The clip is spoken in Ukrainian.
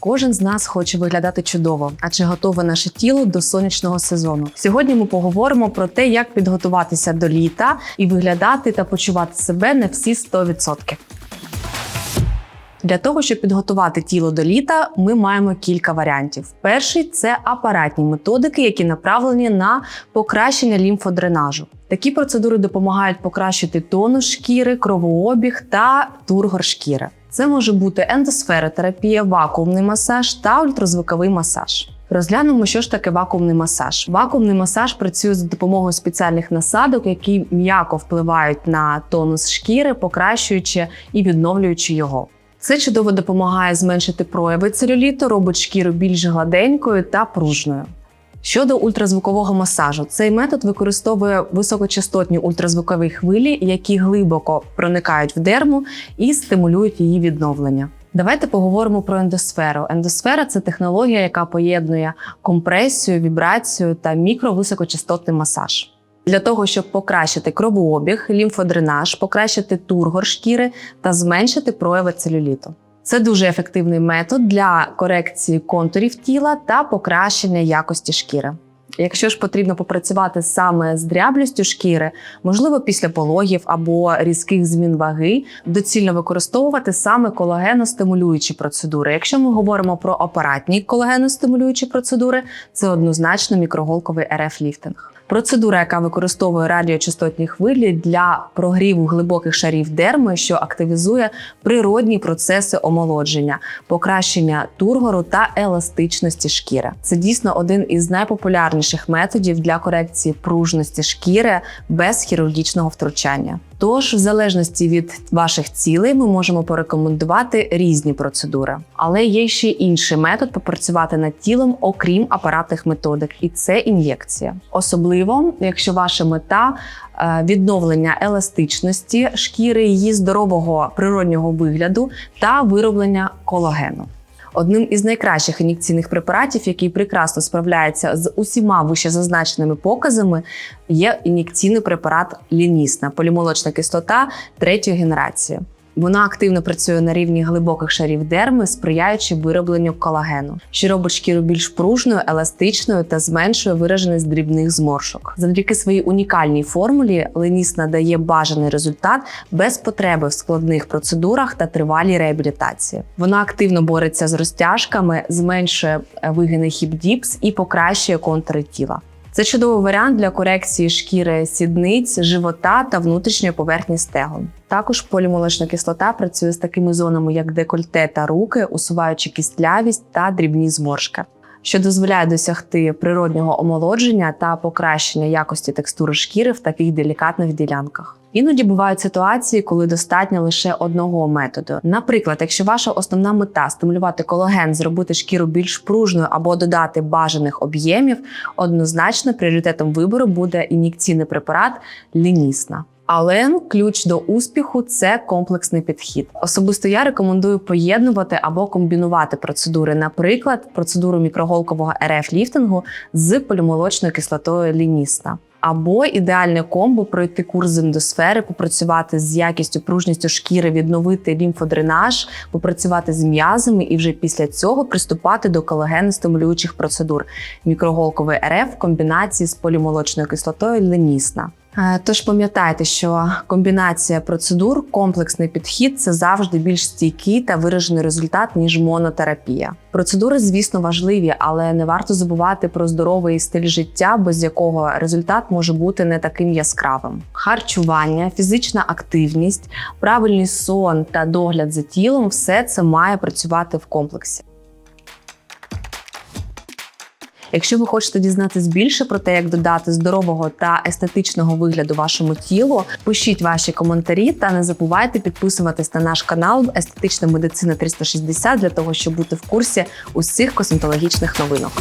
Кожен з нас хоче виглядати чудово, а чи готове наше тіло до сонячного сезону? Сьогодні ми поговоримо про те, як підготуватися до літа і виглядати та почувати себе на всі 100%. Для того, щоб підготувати тіло до літа, ми маємо кілька варіантів. Перший це апаратні методики, які направлені на покращення лімфодренажу. Такі процедури допомагають покращити тонус шкіри, кровообіг та тургор шкіри. Це може бути ендосферотерапія, вакуумний масаж та ультразвуковий масаж. Розглянемо, що ж таке вакуумний масаж. Вакуумний масаж працює за допомогою спеціальних насадок, які м'яко впливають на тонус шкіри, покращуючи і відновлюючи його. Це чудово допомагає зменшити прояви целюліту, робить шкіру більш гладенькою та пружною. Щодо ультразвукового масажу, цей метод використовує високочастотні ультразвукові хвилі, які глибоко проникають в дерму і стимулюють її відновлення. Давайте поговоримо про ендосферу. Ендосфера це технологія, яка поєднує компресію, вібрацію та мікровисокочастотний масаж. Для того, щоб покращити кровообіг, лімфодренаж, покращити тургор шкіри та зменшити прояви целюліту. Це дуже ефективний метод для корекції контурів тіла та покращення якості шкіри. Якщо ж потрібно попрацювати саме з дряблістю шкіри, можливо, після пологів або різких змін ваги, доцільно використовувати саме колагеностимулюючі процедури. Якщо ми говоримо про апаратні колагеностимулюючі процедури, це однозначно мікроголковий РФ-ліфтинг. Процедура, яка використовує радіочастотні хвилі для прогріву глибоких шарів дерми, що активізує природні процеси омолодження, покращення тургору та еластичності шкіри. Це дійсно один із найпопулярніших методів для корекції пружності шкіри без хірургічного втручання. Тож, в залежності від ваших цілей, ми можемо порекомендувати різні процедури, але є ще інший метод попрацювати над тілом, окрім апаратних методик, і це ін'єкція. Особливо, якщо ваша мета е, відновлення еластичності шкіри, її здорового природнього вигляду та вироблення колагену. Одним із найкращих ін'єкційних препаратів, який прекрасно справляється з усіма вищезазначеними показами, є ін'єкційний препарат лінісна полімолочна кислота третьої генерації. Вона активно працює на рівні глибоких шарів дерми, сприяючи виробленню колагену, що робить шкіру більш пружною, еластичною та зменшує вираженість дрібних зморшок. Завдяки своїй унікальній формулі леніс надає бажаний результат без потреби в складних процедурах та тривалій реабілітації. Вона активно бореться з розтяжками, зменшує вигини хіп-діпс і покращує контури тіла. Це чудовий варіант для корекції шкіри сідниць, живота та внутрішньої поверхні стегон. Також полімолочна кислота працює з такими зонами, як декольте та руки, усуваючи кістлявість та дрібні зморшки, що дозволяє досягти природнього омолодження та покращення якості текстури шкіри в таких делікатних ділянках. Іноді бувають ситуації, коли достатньо лише одного методу. Наприклад, якщо ваша основна мета стимулювати колаген, зробити шкіру більш пружною або додати бажаних об'ємів, однозначно пріоритетом вибору буде ін'єкційний препарат лінісна. Але ключ до успіху це комплексний підхід. Особисто я рекомендую поєднувати або комбінувати процедури, наприклад, процедуру мікроголкового РФ ліфтингу з полімолочною кислотою лінісна. Або ідеальне комбо пройти курс з ендосфери, попрацювати з якістю пружністю шкіри, відновити лімфодренаж, попрацювати з м'язами і вже після цього приступати до колагеностимулюючих процедур мікроголковий РФ в комбінації з полімолочною кислотою ленісна. Е, Тож пам'ятайте, що комбінація процедур, комплексний підхід це завжди більш стійкий та виражений результат ніж монотерапія. Процедури, звісно, важливі, але не варто забувати про здоровий стиль життя, без якого результат може бути не таким яскравим. Харчування, фізична активність, правильний сон та догляд за тілом все це має працювати в комплексі. Якщо ви хочете дізнатись більше про те, як додати здорового та естетичного вигляду вашому тілу, пишіть ваші коментарі та не забувайте підписуватись на наш канал Естетична медицина 360 для того, щоб бути в курсі усіх косметологічних новинок.